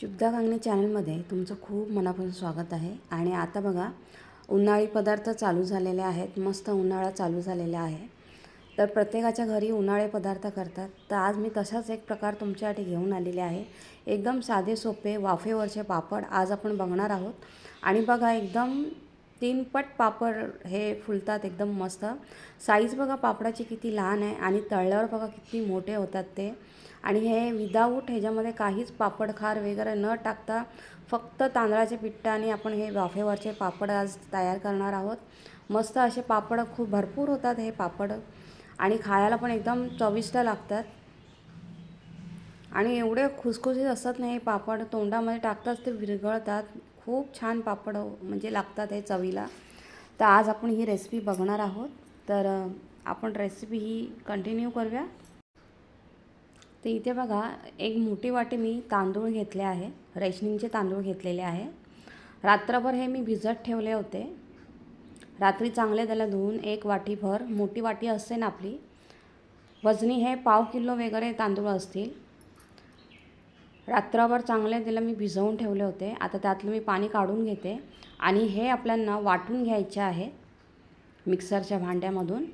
शुद्धा कांगणे चॅनलमध्ये तुमचं खूप मनापासून स्वागत आहे. आणि आता बघा उन्हाळी पदार्थ चालू झालेले आहेत. मस्त उन्हाळा चालू झालेला आहे. तर प्रत्येकाच्या घरी उन्हाळे पदार्थ करतात. तर आज मी तसाच एक प्रकार तुमच्यासाठी घेऊन आलेले आहे. एकदम साधे सोपे वाफेवरचे पापड आज आपण बघणार आहोत. आणि बघा एकदम तीनपट पापड हे फुलतात एकदम मस्त. साईज बघा पापडाची किती लहान आहे आणि तळल्यावर बघा किती मोठे होतात ते. आणि हे विदाऊट ह्याच्यामध्ये काहीच पापड खार वगैरे न टाकता फक्त तांदळाचे पिठ्ठाने आपण हे वाफेवरचे पापड आज तयार करणार आहोत. मस्त असे पापड खूप भरपूर होतात हे पापड. आणि खायला पण एकदम चविष्ट लागतात. आणि एवढे खुसखुशीत असतात नाही हे पापड. तोंडामध्ये टाकताच ते विरघळतात. खूप छान पापड म्हणजे लागतात हे चवीला. तर आज आपण ही रेसिपी बघणार आहोत. तर आपण रेसिपी ही कंटिन्यू करूया. तर इथे बघा एक मोठी वाटी मी तांदूळ घेतले आहे. रेशनिंगचे तांदूळ घेतलेले आहे. रात्रभर हे मी भिजत ठेवले होते. रात्री चांगले त्याला धुवून एक वाटीभर मोठी वाटी असते ना आपली वजनी हे पाव किलो वगैरे तांदूळ असतील. रात्रभर चांगले त्याला मी भिजवून ठेवले होते. आता त्यातलं मी पाणी काढून घेते. आणि हे आपल्यांना वाटून घ्यायचे आहे मिक्सरच्या भांड्यामधून.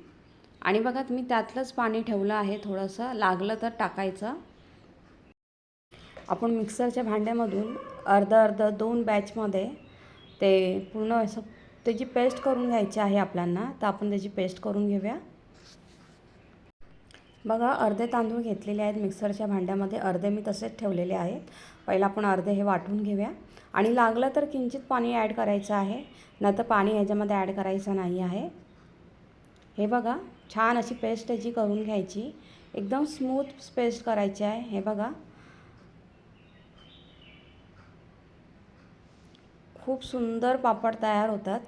आणि बघा मी त्यातलंच पाणी ठेवलं आहे. थोडंसं लागलं तर टाकायचं. आपण मिक्सरच्या भांड्यामधून अर्ध अर्ध दोन बॅचमध्ये ते पूर्ण असं त्याची पेस्ट करून घ्यायची आहे आपल्यांना तर आपण त्याची पेस्ट करून घेऊया. बघा अर्धे तांदूळ घेतलेले आहेत मिक्सरच्या भांड्यामध्ये. अर्धे मी तसेच ठेवलेले आहेत. पहिला आपण अर्धे हे वाटून घेऊया. आणि लागलं तर किंचित पाणी ॲड करायचं आहे. नाही तर पाणी ह्याच्यामध्ये ॲड करायचं नाही आहे. हे बघा छान अशी पेस्ट त्याची करून घ्यायची. एकदम स्मूथ पेस्ट करायची आहे. हे बघा. खूप सुंदर पापड तयार होतात.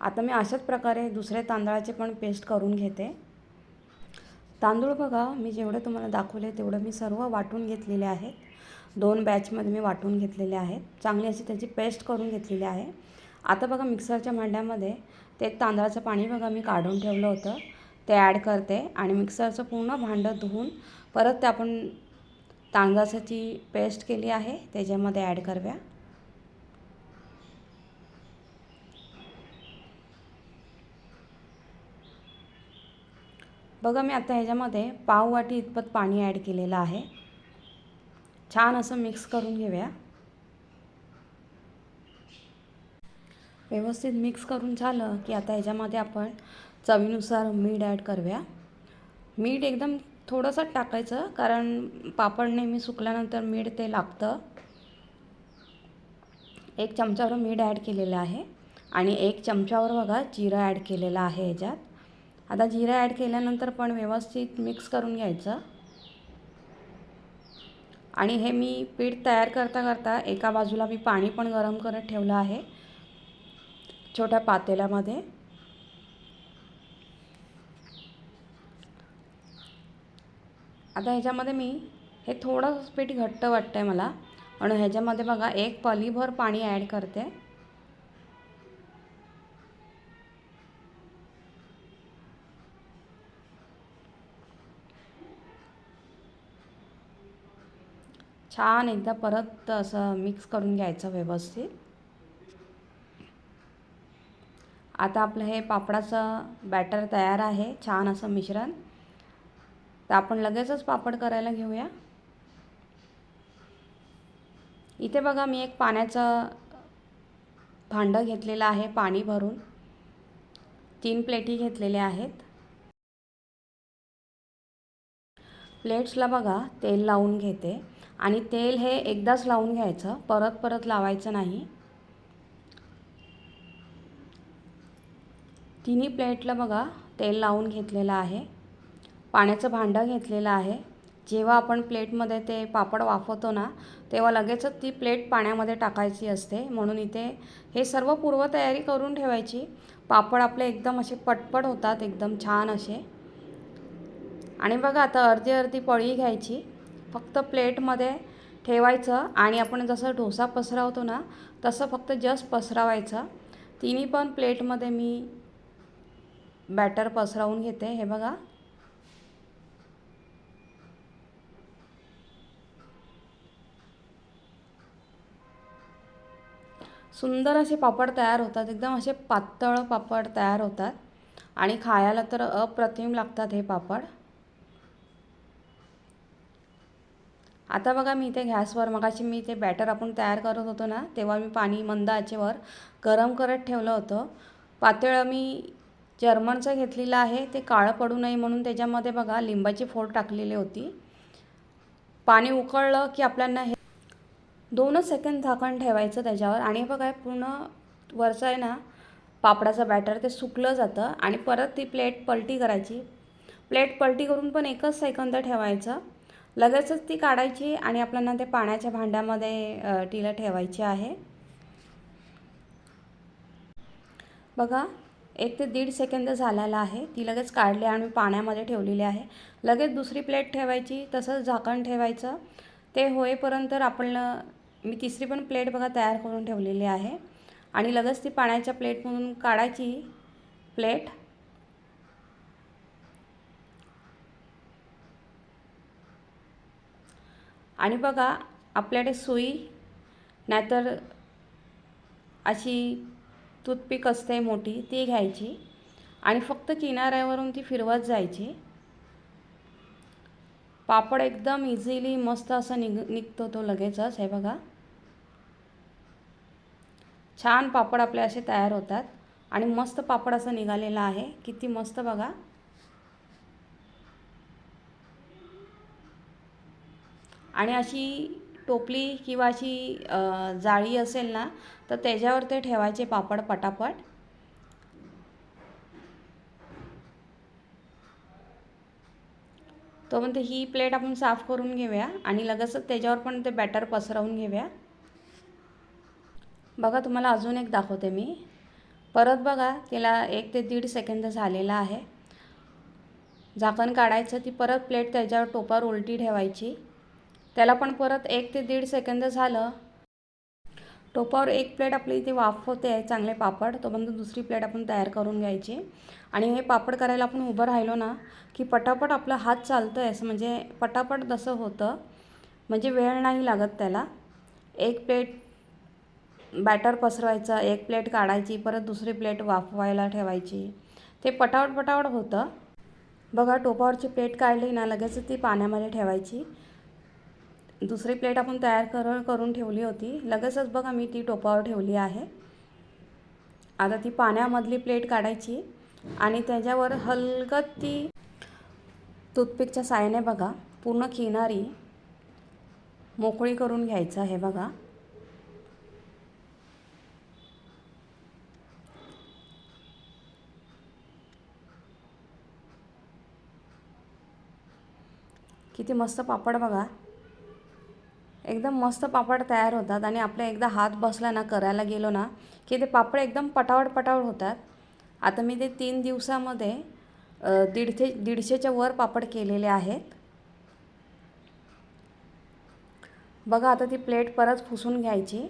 आता मी अशाच प्रकारे दुसरे तांदळाचे पण पेस्ट करून घेते. तांदूळ बघा मी जेवढं तुम्हाला दाखवले तेवढं मी सर्व वाटून घेतलेले आहेत. दोन बॅचमध्ये मी वाटून घेतलेले आहेत. चांगली अशी त्याची पेस्ट करून घेतलेली आहे. आता बघा मिक्सरच्या भांड्यामध्ये ते तांदळाचं पाणी बघा मी काढून ठेवलं होतं. ते ॲड करते आणि मिक्सरचं पूर्ण भांडं धुवून परत ते आपण तांदळाची पेस्ट केली आहे त्याच्यामध्ये ॲड करूया बघा मी आता ह्याच्यामध्ये पाव वाटी इतपत पाणी ॲड केलेलं आहे. छान असं मिक्स करून घेऊया. व्यवस्थित मिक्स करून झालं की आता ह्याच्यामध्ये आपण चवीनुसार मीठ ॲड करूया. मीठ एकदम थोडंसं टाकायचं कारण पापड नेहमी सुकल्यानंतर मीठ ते लागतं. एक चमचावर मीठ ॲड केलेलं आहे आणि एक चमच्यावर बघा जिरं ॲड केलेलं आहे ह्याच्यात. आता जिरं ॲड केल्यानंतर पण व्यवस्थित मिक्स करून घ्यायचं. आणि हे मी पीठ तयार करता करता एका बाजूला मी पाणी पण गरम करत ठेवलं आहे. छोट्या पातेल्यामध्ये. आता ह्याच्यामध्ये मी हे थोडं पीठ घट्ट वाटतं आहे मला. म्हणून ह्याच्यामध्ये बघा एक पलीभर पाणी ॲड करते. छान एकदा परत असं मिक्स करून घ्यायचं व्यवस्थित. आता आपलं हे पापडाचं बॅटर तयार आहे छान असं मिश्रण. तर आपण लगेचच पापड करायला घेऊया. इथे बघा मी एक पाण्याचं भांडं घेतलेलं आहे पाणी भरून. तीन प्लेटी घेतलेल्या आहेत. प्लेट्सला बघा तेल लावून घेते. आणि तेल हे एकदाच लावून घ्यायचं. परत परत लावायचं नाही. तिन्ही प्लेटला बघा तेल लावून घेतलेलं आहे. पाण्याचं भांडं घेतलेलं आहे. जेव्हा आपण प्लेटमध्ये ते पापड वाफवतो ना तेव्हा लगेचच ती प्लेट पाण्यामध्ये टाकायची असते. म्हणून इथे हे सर्व पूर्वतयारी करून ठेवायची. पापड आपले एकदम असे पटपट होतात एकदम छान असे. आणि बघा आता अर्धी अर्धी पळी घ्यायची. फक्त प्लेटमध्ये ठेवायचं आणि आपण जसं ढोसा पसरवतो ना तसं फक्त जस्ट पसरवायचं. तिन्ही पण प्लेटमध्ये मी बॅटर पसरावून घेते. हे बघा. सुंदर असे पापड तयार होतात. एकदम असे पातळ पापड तयार होतात. आणि खायला तर अप्रतिम लागतात हे पापड. आता बघा मी इथे गॅसवर मगाशी मी ते बॅटर आपण तयार करत होतो ना तेव्हा मी पाणी मंद आचेवर गरम करत ठेवलं होतं. पातळ मी जर्मनचं घेतलेलं आहे ते काळं पडू नये म्हणून त्याच्यामध्ये बघा लिंबाची फोड टाकलेली होती. पाणी उकळलं की आपल्याला हे दोनच सेकंद झाकण ठेवायचं त्याच्यावर आणि बघा पूर्ण वरचं आहे ना पापडाचं बॅटर ते सुकलं जातं आणि परत ती प्लेट पलटी करायची. प्लेट पलटी करून पण एकच सेकंद ठेवायचं. लगेचच ती काढायची आणि आपल्याला ते पाण्याच्या भांड्यामध्ये तिला ठेवायची आहे. बघा एक ते दीड सेकंद झालेला आहे. ती लगेच काढली आणि पाण्यामध्ये ठेवलेली आहे. लगेच दुसरी प्लेट ठेवायची तसंच झाकण ठेवायचं. ते होईपर्यंत आपण मी तिसरी पण प्लेट बघा तयार करून ठेवलेली आहे. आणि लगेच ती पाण्याच्या प्लेटमधून काढायची प्लेट. आणि बघा आपल्याकडे सुई नाहीतर अशी टूथपिक असते मोठी ती घ्यायची. आणि फक्त किनाऱ्यावरून ती फिरवत जायची. पापड एकदम इझिली मस्त असं निघ निघतो तो लगेचच हे बघा. छान पापड आपले असे तयार होतात. आणि मस्त पापड असं निघालेलं आहे. किती मस्त बघा. आणि अशी टोपली किंवा अशी जाळी असेल ना तर त्याच्यावर ते ठेवायचे पापड पटापट. तो म्हणते ही प्लेट आपण साफ करून घेऊया आणि लगेचच त्याच्यावर पण ते बॅटर पसरवून घेऊया. बघा तुम्हाला अजून एक दाखवते मी. परत बघा तिला एक ते दीड सेकंद झालेला आहे. झाकण काढायचं ती परत प्लेट त्याच्यावर टोपावर उलटी ठेवायची. त्याला पण परत एक ते दीड सेकंद झालं. टोपावर एक प्लेट आपली इथे वाफ होते चांगले पापड. तोपर्यंत दुसरी प्लेट आपण तयार करून घ्यायची. आणि हे पापड करायला आपण उभं राहिलो ना की पटापट आपला हात चालतो आहे असं म्हणजे पटापट तसं होतं. म्हणजे वेळ नाही लागत त्याला. एक प्लेट बॅटर पसरवायचं एक प्लेट काढायची परत दुसरी प्लेट वाफवायला ठेवायची. ते पटावट पटावट होतं. बघा टोपावरची प्लेट काढली ना लगेच ती पाण्यामध्ये ठेवायची. दुसरी प्लेट आपण तयार कर करून ठेवली होती. लगेचच बघा मी ती टोपावर ठेवली आहे. आता ती पाण्यामधली प्लेट काढायची आणि त्याच्यावर हलकत ती टूथपिकच्या सायाने बघा पूर्ण किनारी मोकळी करून घ्यायचं आहे बघा. किती मस्त पापड बघा. एकदम मस्त पापड तयार होतात आणि आपला एकदा हात बसला ना करायला गेलो ना की ते पापड एकदम पटावड पटावड होतात. आता मी ते तीन दिवसामध्ये दीडशे दीडशेच्या वर पापड केलेले आहेत. बघा आता ती प्लेट परत पुसून घ्यायची.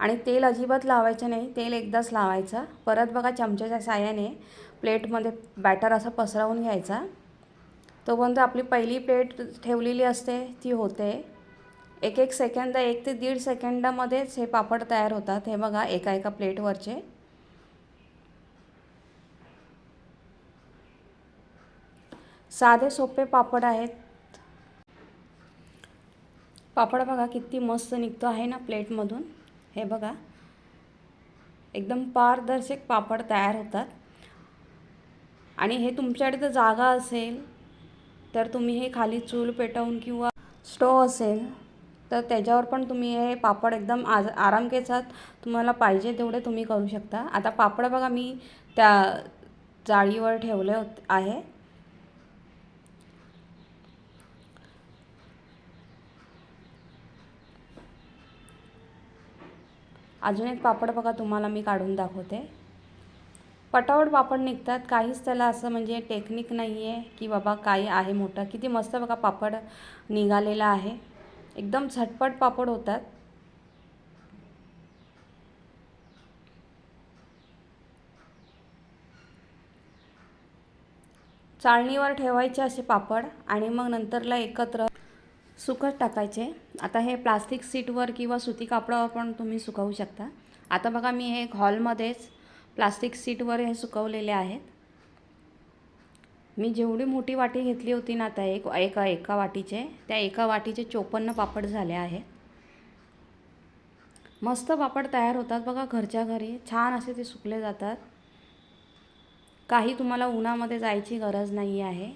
आणि तेल अजिबात लावायचं नाही तेल एकदाच लावायचं. परत बघा चमच्याच्या साह्याने प्लेटमध्ये बॅटर असं पसरवून घ्यायचा. तोपर्यंत आपली पहिली प्लेट ठेवलेली असते ती होते. एक एक सेकंद एक ते दीड सेकंदामध्येच हे पापड तयार होतात. हे बघा एका एका प्लेटवरचे. साधे सोपे पापड आहेत. पापड बघा किती मस्त निघतो आहे ना प्लेटमधून. हे बघा. एकदम पारदर्शक पापड तयार होतात. आणि हे तुमच्याकडे जर जागा असेल तर तुम्ही हे खाली चूल पेटवून किंवा स्टोव असेल तर त्याच्यावर पण तुम्ही हे पापड एकदम आज आराम केसात तुम्हाला पाहिजे तेवढे तुम्ही करू शकता. आता पापड बघा मी त्या जाळीवर ठेवले होत आहे. अजून एक पापड बघा तुम्हाला मी काढून दाखवते. पटावट पापड निघतात. काहीच त्याला असं म्हणजे टेक्निक नाही आहे की बाबा काय आहे मोठं. किती मस्त बघा पापड निघालेला आहे. एकदम झटपट पापड होतात. चाळणीवर ठेवायचे असे पापड आणि मग नंतरला एकत्र सुकत टाकायचे. आता हे प्लास्टिक सीटवर किंवा सुती कापडावर पण तुम्ही सुकवू शकता. आता बघा मी हे एक हॉलमध्येच प्लास्टिक सीटवर हे सुकवलेले आहेत. मी जेवढी मोठी वाटी घेतली होती ना आता एक एका एका वाटीचे त्या एका वाटीचे चोपन्न पापड झाले आहेत मस्त पापड तयार होतात बघा घरच्या घरी छान असे ते सुकले जातात. काही तुम्हाला उन्हामध्ये जायची गरज नाही आहे.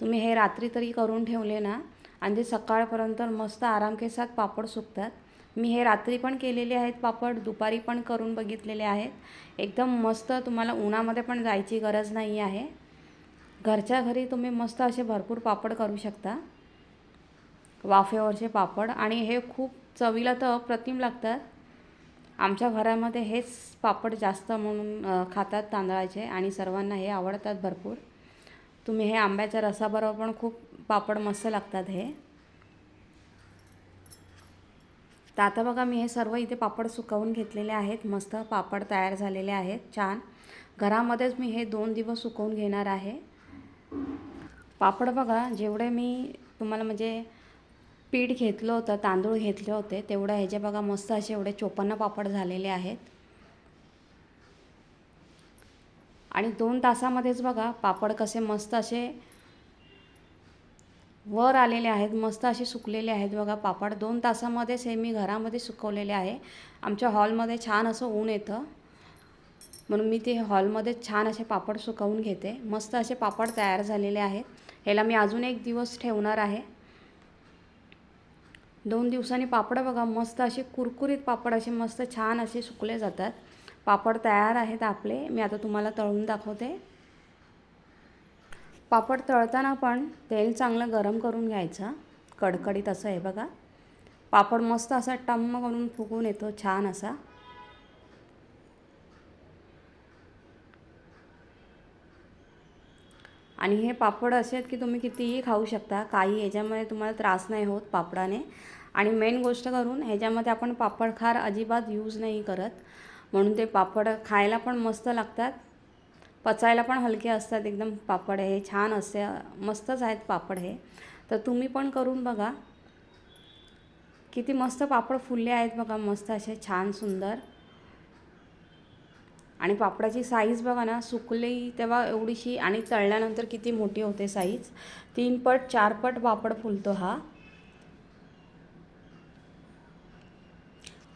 तुम्ही हे रात्री तरी करून ठेवले ना आणि ते सकाळपर्यंत मस्त आरामकेसात पापड सुकतात. मी हे रात्री पण केलेले आहेत पापड दुपारी पण करून बघितलेले आहेत. एकदम मस्त तुम्हाला उन्हामध्ये पण जायची गरज नाही आहे. घरच्या घरी तुम्ही मस्त असे भरपूर पापड करू शकता. वाफेवरचे पापड आणि हे खूप चवीला तर अप्रतिम लागतात. आमच्या घरामध्ये हेच पापड जास्त म्हणून खातात तांदळाचे आणि सर्वांना हे आवडतात भरपूर. तुम्ही हे आंब्याच्या रसाबरोबर पण खूप पापड मस्त लागतात हे. तर आता बघा मी हे सर्व इथे पापड सुकवून घेतलेले आहेत. मस्त पापड तयार झालेले आहेत. छान. घरामध्येच मी हे दोन दिवस सुकवून घेणार आहे. पापड बघा जेवढे मी तुम्हाला म्हणजे पीठ घेतलं होतं तांदूळ घेतले होते तेवढं ह्याचे बघा मस्त असे एवढे चोपन्न पापड झालेले आहेत. आणि दोन तासामध्येच बघा पापड कसे मस्त असे वर आलेले आहेत मस्त असे सुकलेले आहेत बघा पापड. दोन तासामध्येच हे मी घरामध्ये सुकवलेले आहे. आमच्या हॉलमध्ये छान असं ऊन येतं. म्हणून मी ते हॉलमध्ये छान असे पापड सुकवून घेते. मस्त असे पापड तयार झालेले आहेत. ह्याला मी अजून एक दिवस ठेवणार आहे. दोन दिवसांनी पापड बघा मस्त असे कुरकुरीत पापड असे मस्त छान असे सुकले जातात. पापड तयार आहेत आपले. मी आता तुम्हाला तळून दाखवते. पापड तळताना पण तेल चांगलं गरम करून घ्यायचं. कडकडीत असं आहे बघा. पापड मस्त असा टम्म करून फुगून येतो छान असा. आणि हे पापड असे आहेत की तुम्ही कितीही खाऊ शकता काही ह्याच्यामध्ये तुम्हाला त्रास नाही होत पापडाने. आणि मेन गोष्ट करून ह्याच्यामध्ये आपण पापड खार अजिबात यूज नाही करत. म्हणून ते पापड खायला पण मस्त लागतात. पचायला पण हलके असतात एकदम पापड हे छान असे मस्तच आहेत पापड हे. तर तुम्ही पण करून बघा. किती मस्त पापड फुलले आहेत बघा मस्त असे छान सुंदर. आणि पापडाची साईज बघा ना सुकली तेव्हा एवढीशी आणि तळल्यानंतर किती मोठी होते साईज तीन पट चार पट पापड फुलतो हा.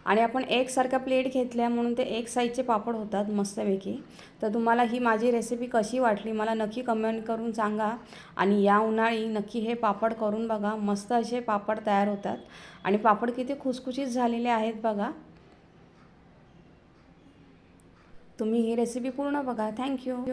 आणि आपण एकसारख्या प्लेट घेतल्या म्हणून ते एक साईजचे पापड होतात मस्तपैकी. तर तुम्हाला ही माझी रेसिपी कशी वाटली मला नक्की कमेंट करून सांगा. आणि या उन्हाळी नक्की हे पापड करून बघा. मस्त असे पापड तयार होतात. आणि पापड किती खुसखुशीत झालेले आहेत बघा. तुम्ही ही रेसिपी पूर्ण बघा. थँक्यू